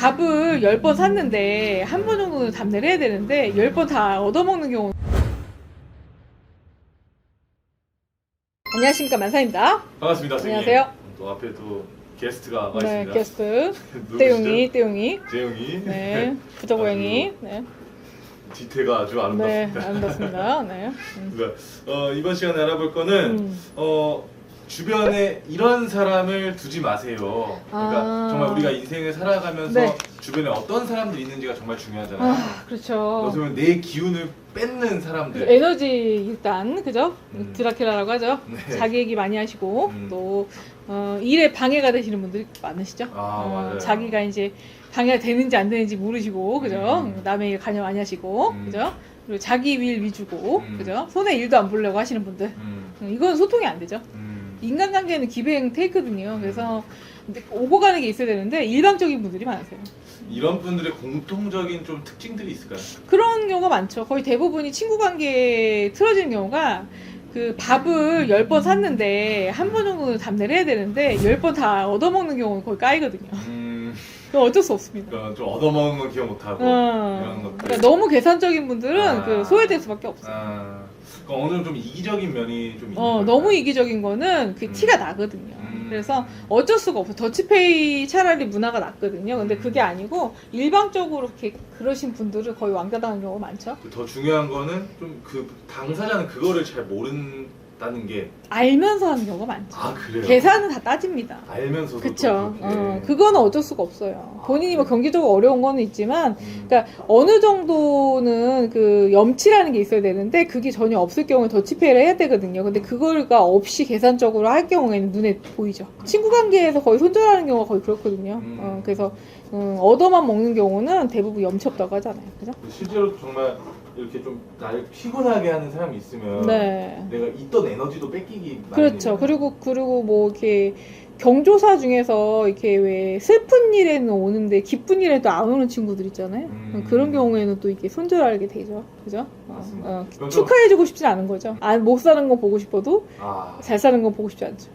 밥을 10번 샀는데 한 번 정도는 답례를 해야 되는데 10번 다 얻어먹는 경우 안녕하십니까 만사입니다 반갑습니다. 선생님. 안녕하세요. 또 앞에 또 게스트가 와 네 있습니다. 게스트 누구시죠? 떼용이 떼용이 재용이. 네 부적고양이 네, 뒤태가 아주 네 아름답습니다. 아름답습니다 네 음. 어, 이번 시간에 알아볼 거는 음. 어, 주변에 이런 사람을 두지 마세요. 그러니까 아. 정말 우리가 인생을 살아가면서 네. 주변에 어떤 사람들이 있는지가 정말 중요하잖아요. 아 그렇죠 보면 내 기운을 뺏는 사람들. 에너지 일단 그죠 음. 드라큘라라고 하죠 네. 자기 얘기 많이 하시고 음. 또 어, 일에 방해가 되시는 분들이 많으시죠 아, 어, 맞아요. 자기가 이제 방해가 되는지 안 되는지 모르시고 그죠 음. 남의 일 관여 많이 하시고 음. 그죠 그리고 자기 일 위주고 음. 그죠 손에 일도 안 보려고 하시는 분들 음, 음, 이건 소통이 안 되죠 음. 인간관계는 기뱅 테이크거든요 그래서 근데 오고 가는 게 있어야 되는데 일방적인 분들이 많으세요 이런 분들의 공통적인 좀 특징들이 있을까요? 그런 경우가 많죠. 거의 대부분이 친구 관계에 틀어지는 경우가 그 밥을 10번 샀는데 한 번 정도는 답례를 해야 되는데 10번 다 얻어먹는 경우는 거의 까이거든요. 음, 그건 어쩔 수 없습니다. 그러니까 좀 얻어먹은 건 기억 못하고 어, 이런 것들. 그러니까 너무 계산적인 분들은 아. 그 소외될 수밖에 없어요. 아, 그러니까 어느 좀 이기적인 면이 좀 있는 어, 걸까요? 너무 이기적인 거는 그 음. 티가 나거든요. 음. 그래서 어쩔 수가 없어요. 더치페이 차라리 문화가 낫거든요. 근데 음. 그게 아니고 일방적으로 이렇게 그러신 분들은 거의 왕따당하는 경우가 많죠. 더 중요한 거는 좀 그 당사자는 그거를 잘 모른다는 게아 알면서 하는 경우가 많죠. 그래요? 계산은 다 따집니다. 알면서도 그쵸. 또 그렇게. 어, 그거는 어쩔 수가 없어요. 본인이 뭐 경제적으로 어려운 거는 있지만, 음. 그러니까 어느 정도는 그 염치라는 게 있어야 되는데, 그게 전혀 없을 경우에 더치페이를 해야 되거든요. 근데 그거가 없이 계산적으로 할 경우에는 눈에 보이죠. 친구 관계에서 거의 손절하는 경우가 거의 그렇거든요. 음. 어, 그래서, 음, 얻어만 먹는 경우는 대부분 염치 없다고 하잖아요. 그죠? 실제로 정말 이렇게 좀 나를 피곤하게 하는 사람이 있으면 네. 내가 있던 에너지도 뺏기기 그렇죠. 마련이잖아요. 그리고 그리고 뭐 이렇게 경조사 중에서 이렇게 왜 슬픈 일에는 오는데 기쁜 일에도 안 오는 친구들 있잖아요. 음. 그런 경우에는 또 이게 손절하게 되죠. 그죠? 어, 맞습니다. 어, 축하해주고 싶진 않은 거죠. 아, 못 사는 거 보고 싶어도 아, 잘 사는 거 보고 싶지 않죠.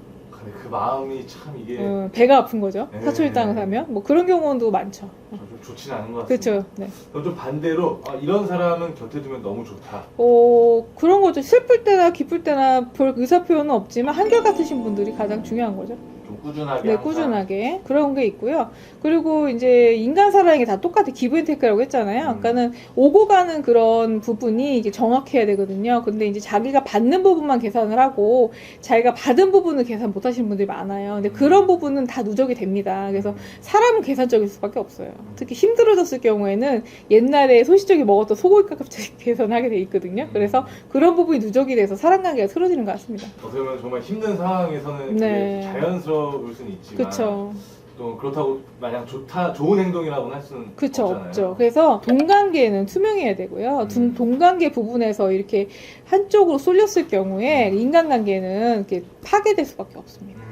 근데 그 마음이 참 이게 어, 배가 아픈 거죠. 네. 사촌일당을 사면 뭐 그런 경우도 많죠. 좀 좋진 않은 것 같습니다. 그렇죠. 네. 그럼 좀 반대로 아, 이런 사람은 곁에 두면 너무 좋다. 어, 그런 거죠. 슬플 때나 기쁠 때나 별 의사 표현은 없지만 한결 같으신 분들이 가장 중요한 거죠. 좀 꾸준하게 네, 항상 꾸준하게 그런 게 있고요. 그리고 이제 인간 사랑이 다 똑같아 기브앤테이크라고 했잖아요. 음. 아까는 오고 가는 그런 부분이 이제 정확해야 되거든요. 근데 이제 자기가 받는 부분만 계산을 하고 자기가 받은 부분을 계산 못 하시는 분들이 많아요. 근데 그런 부분은 다 누적이 됩니다. 그래서 사람은 계산적일 수밖에 없어요. 특히 힘들어졌을 경우에는 옛날에 소시적이 먹었던 소고기 값 계산하게 돼 있거든요. 그래서 그런 부분이 누적이 돼서 사람 관계가 틀어지는 것 같습니다. 어떻게 보면 정말 힘든 상황에서는 네. 그게 자연스러 울 수는 있지만 그렇죠. 또 그렇다고 마냥 좋다 좋은 행동이라고는 할 수는 그쵸 없잖아요. 없죠. 그래서 동관계는 투명해야 되고요. 동- 음. 동관계 부분에서 이렇게 한쪽으로 쏠렸을 경우에 음. 인간관계는 이렇게 파괴될 수밖에 없습니다.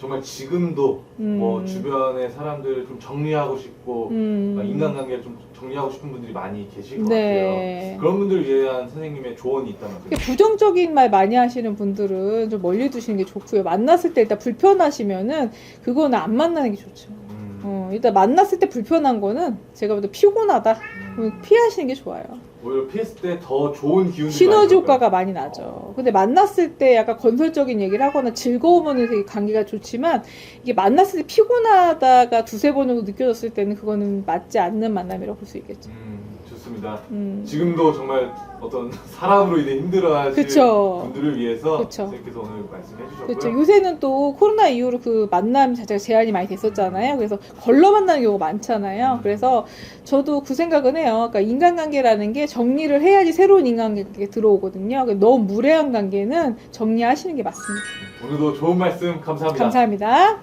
음, 정말 지금도 음. 뭐 주변의 사람들을 좀 정리하고 싶고 음. 막 인간관계를 좀 정리하고 싶은 분들이 많이 계실 것 네. 같아요. 그런 분들을 위한 선생님의 조언이 있다면 이렇게 부정적인 말 많이 하시는 분들은 좀 멀리 두시는 게 좋고요. 만났을 때 일단 불편하시면은 그거는 안 만나는 게 좋죠. 음, 어, 일단 만났을 때 불편한 거는 제가 볼때 피곤하다. 음, 피하시는 게 좋아요. 오히려 피했을 때 더 좋은 기운이 시너지 효과가 많이 나죠. 근데 만났을 때 약간 건설적인 얘기를 하거나 즐거우면 되게 관계가 좋지만 이게 만났을 때 피곤하다가 두세 번 정도 느껴졌을 때는 그거는 맞지 않는 만남이라고 볼 수 있겠죠. 음, 좋습니다. 음. 지금도 정말 어떤 사람으로 인해 힘들어하시는 그쵸. 분들을 위해서 그쵸. 선생님께서 오늘 말씀해 주셨고요. 그렇죠. 요새는 또 코로나 이후로 그 만남 자체가 제한이 많이 됐었잖아요. 그래서 걸러 만나는 경우가 많잖아요. 음. 그래서 저도 그 생각은 해요. 그러니까 인간관계라는 게 정리를 해야지 새로운 인간관계가 들어오거든요. 그러니까 너무 무례한 관계는 정리하시는 게 맞습니다. 오늘도 좋은 말씀 감사합니다. 감사합니다.